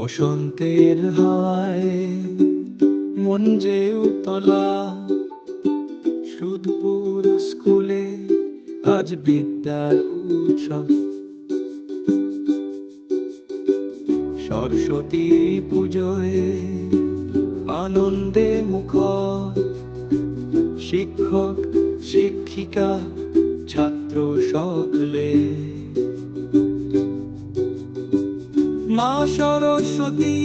বসন্তের হাওয়ায় মন যে উতলা। সুদপুর স্কুলে আজ বিদ্যার উৎসব। সরস্বতী পুজোয় আনন্দে মুখ শিক্ষক, শিক্ষিকা, ছাত্র সকলে মা সরস্বতী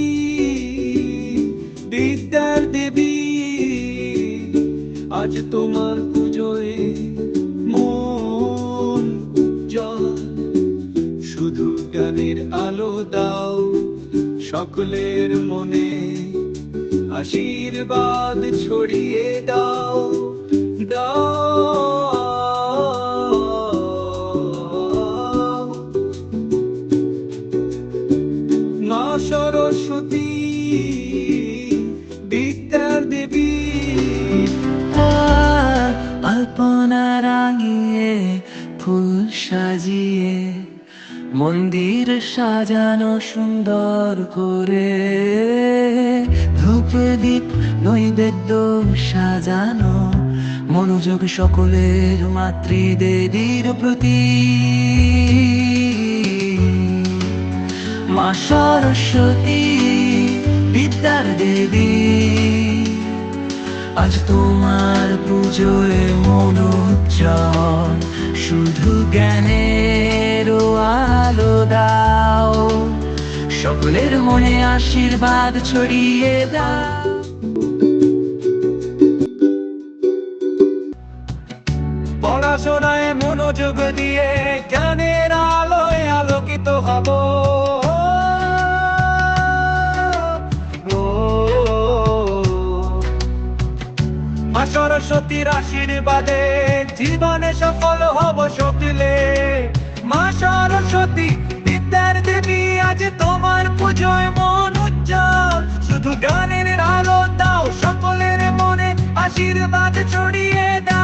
বিদ্যার দেবী। আজ তোমার পুজোয় মন উজ্জ্বল। শুধু গানের আলো দাও সকলের মনে, আশীর্বাদ ছড়িয়ে দাও। সরস্বতী, বিদ্যার দেবী। আলপনা রাঙিয়ে, ফুল সাজিয়ে, মন্দির সাজানো সুন্দর করে, ধূপ দীপ নৈবেদ্য সাজানো, মনোযোগ সকলের মাতৃদেবীর প্রতি। সরস্বতী বিদ্যার দেবী। আজ তোমার পুজোয় মন উজ্জ্বল, শুধু জ্ঞানের আলো দাও। সকলের মনে আশীর্বাদ ছড়িয়ে দাও। পড়াশোনায় মনোযোগ দিয়ে জ্ঞানের আলোয় সরস্বতীর আশীর্বাদে জীবনে সফল হব সকলে। মা সরস্বতী, বিদ্যার দেবী, আজ তোমার পুজোয় মন উজ্জ্বল। শুধু গানের আলো দাও সকলের মনে, আশীর্বাদ ছড়িয়ে দাও।